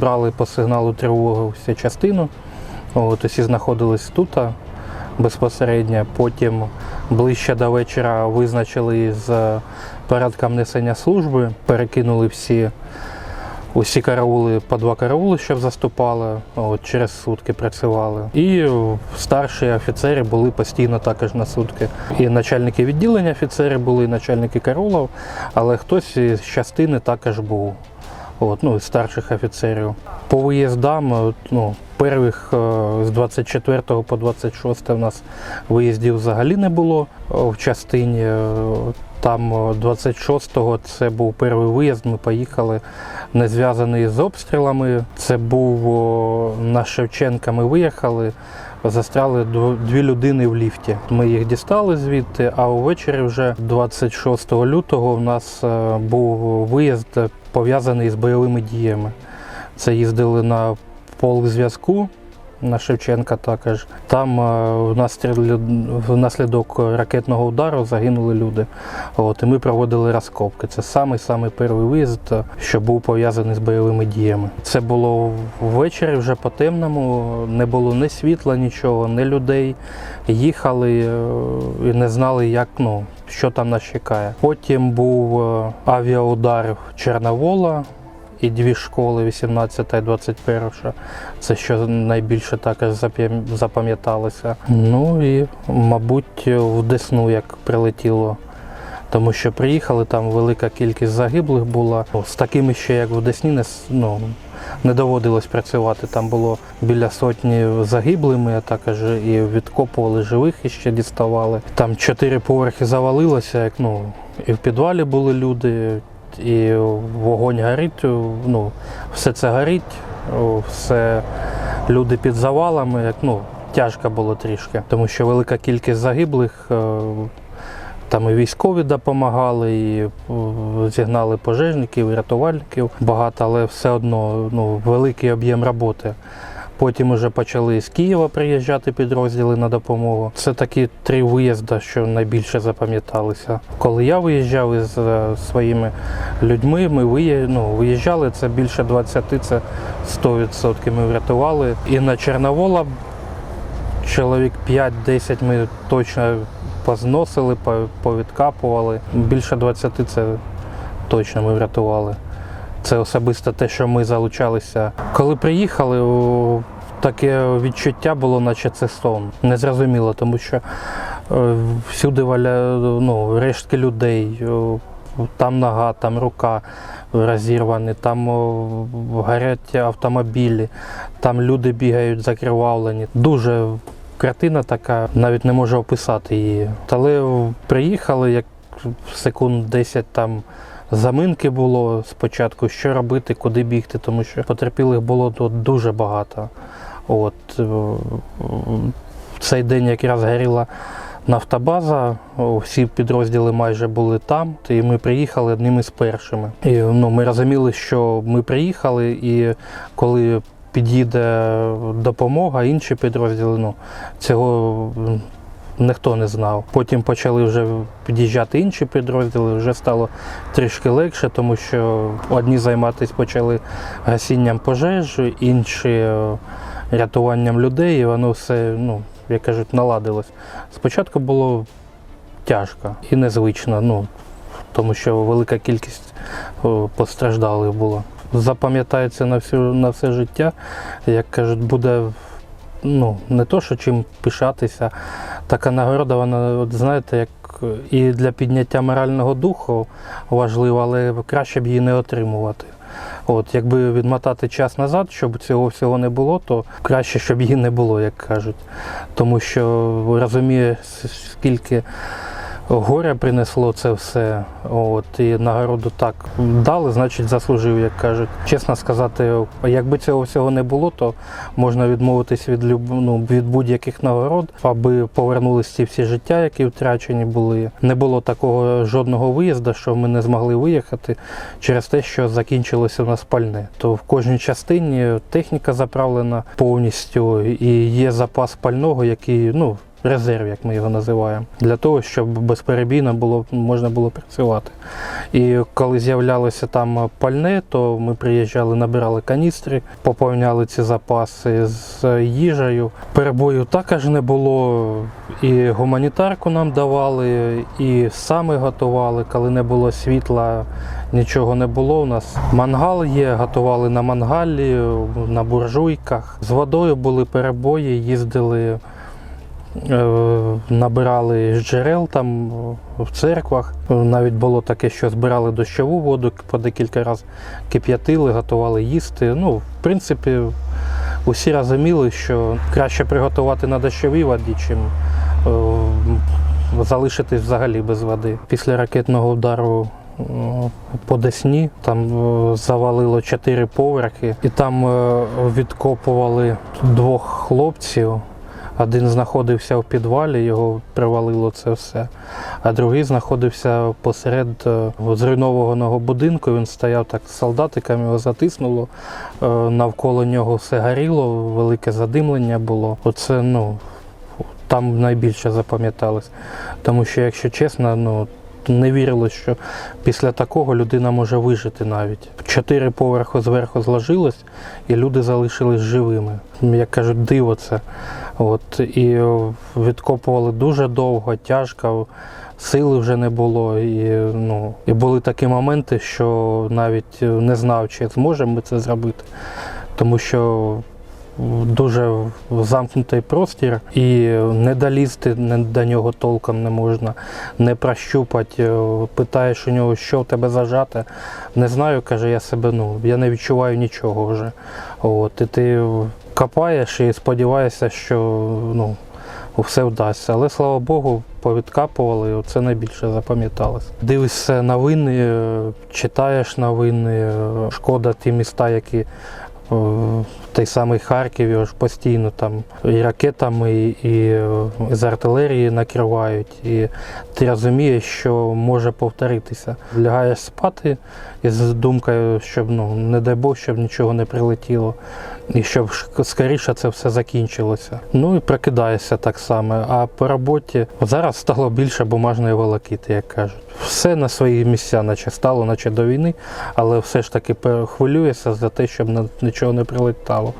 зібрали по сигналу тривоги всю частину. От, усі знаходились тут безпосередньо. Потім ближче до вечора визначили з порядком несення служби, перекинули всі. Усі караули по два караули, щоб заступали, от, через сутки працювали. І старші офіцери були постійно також на сутки. І начальники відділення офіцери були, і начальники караулів, але хтось із частини також був. От, ну, старших офіцерів. По виїздам, ну, перших е, з 24 по 26 у нас виїздів взагалі не було е, в частині. Е, Там е, 26-го це був перший виїзд, ми поїхали не зв'язаний з обстрілами. Це був на Шевченка. Ми виїхали, застряли дв- дві людини в ліфті. Ми їх дістали звідти, а увечері, вже 26 лютого, у нас е, був виїзд пов'язаний з бойовими діями. Це їздили на полк зв'язку. На Шевченка також. Там е, внаслід- внаслідок ракетного удару загинули люди. От, і ми проводили розкопки. Це самий самий перший виїзд, що був пов'язаний з бойовими діями. Це було ввечері вже по темному, не було ні світла, нічого, ні людей. Їхали е, і не знали, як ну, що там нас чекає. Потім був е, авіаудар Чорновола. І дві школи, 18 і 21. Це що найбільше також запам'яталося. Ну і, мабуть, в Десну як прилетіло. Тому що приїхали, там велика кількість загиблих була. З такими ще, як в Десні, не, ну, не доводилось працювати. Там було біля сотні загиблими, а також і відкопували живих і ще діставали. Там чотири поверхи завалилося, як ну, і в підвалі були люди, і вогонь горить, ну, все це горить, все люди під завалами, як ну, тяжко було трішки, тому що велика кількість загиблих. е, Там і військові допомагали, і е, зігнали пожежників, і рятувальників багато, але все одно ну, великий об'єм роботи. Потім вже почали з Києва приїжджати підрозділи на допомогу. Це такі три виїзди, що найбільше запам'яталися. Коли я виїжджав із е, своїми людьми, ми ну, виїжджали, це більше 20, це 100% ми врятували. І на Чорновола чоловік 5-10 ми точно позносили, повідкапували. Більше 20 це точно ми врятували. Це особисто те, що ми залучалися. Коли приїхали, таке відчуття було, наче це сон. Незрозуміло, тому що е, всюди валя, ну, рештки людей. Там нога, там рука розірвані, там горять автомобілі, там люди бігають закривавлені. Дуже картина така, навіть не можу описати її. Але приїхали, як секунд 10 там заминки було спочатку, що робити, куди бігти, тому що потерпілих було тут дуже багато. От, е, в цей день якраз горіла нафтобаза, всі підрозділи майже були там, і ми приїхали одними з першими. І ну, ми розуміли, що ми приїхали, і коли під'їде допомога, інші підрозділи, ну, цього ніхто не знав. Потім почали вже під'їжджати інші підрозділи, вже стало трішки легше, тому що одні займатися почали гасінням пожеж, інші е, рятуванням людей, і воно все, ну, як кажуть, наладилось. Спочатку було тяжко і незвично, ну, тому що велика кількість постраждалих було. Запам'ятається на, всю, на все життя, як кажуть, буде ну, не то, що чим пишатися. Така нагорода, вона, от, знаєте, як і для підняття морального духу важлива, але краще б її не отримувати. От, якби відмотати час назад, щоб цього всього не було, то краще, щоб її не було, як кажуть. Тому що розумієш, скільки горя принесло це все. От, і нагороду так дали, значить заслужив, як кажуть. Чесно сказати, якби цього всього не було, то можна відмовитись від ну, від будь-яких нагород, аби повернулись ці всі життя, які втрачені були. Не було такого жодного виїзду, що ми не змогли виїхати через те, що закінчилося у нас пальне. То в кожній частині техніка заправлена повністю і є запас пального, який ну. Резерв, як ми його називаємо, для того, щоб безперебійно було можна було працювати. І коли з'являлося там пальне, то ми приїжджали, набирали каністри, поповняли ці запаси з їжею. Перебою також не було. І гуманітарку нам давали, і саме готували, коли не було світла. Нічого не було у нас. Мангал є, готували на мангалі, на буржуйках. З водою були перебої, їздили, набирали з джерел там в церквах. Навіть було таке, що збирали дощову воду, по декілька разів кип'ятили, готували їсти. Ну, в принципі, усі розуміли, що краще приготувати на дощовій воді, чим е, залишитись взагалі без води. Після ракетного удару е, по Десні там е, завалило чотири поверхи, і там е, відкопували двох хлопців. Один знаходився в підвалі, його привалило це все, а другий знаходився посеред е, зруйнованого будинку. Він стояв так з солдатиками, його затиснуло. е, Навколо нього все горіло, велике задимлення було. Оце ну, там найбільше запам'яталось. Тому що, якщо чесно, ну. Не вірилось, що після такого людина може вижити навіть. Чотири поверхи зверху зложилось, і люди залишились живими. Як кажуть, диво це. От, і відкопували дуже довго, тяжко, сили вже не було. І, ну, і були такі моменти, що навіть не знав, чи зможемо ми це зробити. Тому що дуже замкнутий простір, і не долізти до нього толком не можна, не прощупати. Е, Питаєш у нього, що в тебе зажате. Не знаю, каже, я себе, ну, я не відчуваю нічого вже. От, і ти копаєш і сподіваєшся, що ну, все вдасться. Але слава Богу, повідкапували, це найбільше запам'яталось. Дивишся новини, е, читаєш новини, е, шкода ті міста, які той самий Харків, його ж постійно там і ракетами, і, і е, з артилерії накривають. І ти розумієш, що може повторитися. Лягаєш спати із думкою, щоб ну, не дай Бог, щоб нічого не прилетіло. І щоб скоріше це все закінчилося. Ну і прокидаєшся так само. А по роботі зараз стало більше бумажної волокіти, як кажуть. Все на свої місця, наче стало, наче до війни, але все ж таки хвилюєшся за те, щоб нічого не прилетало.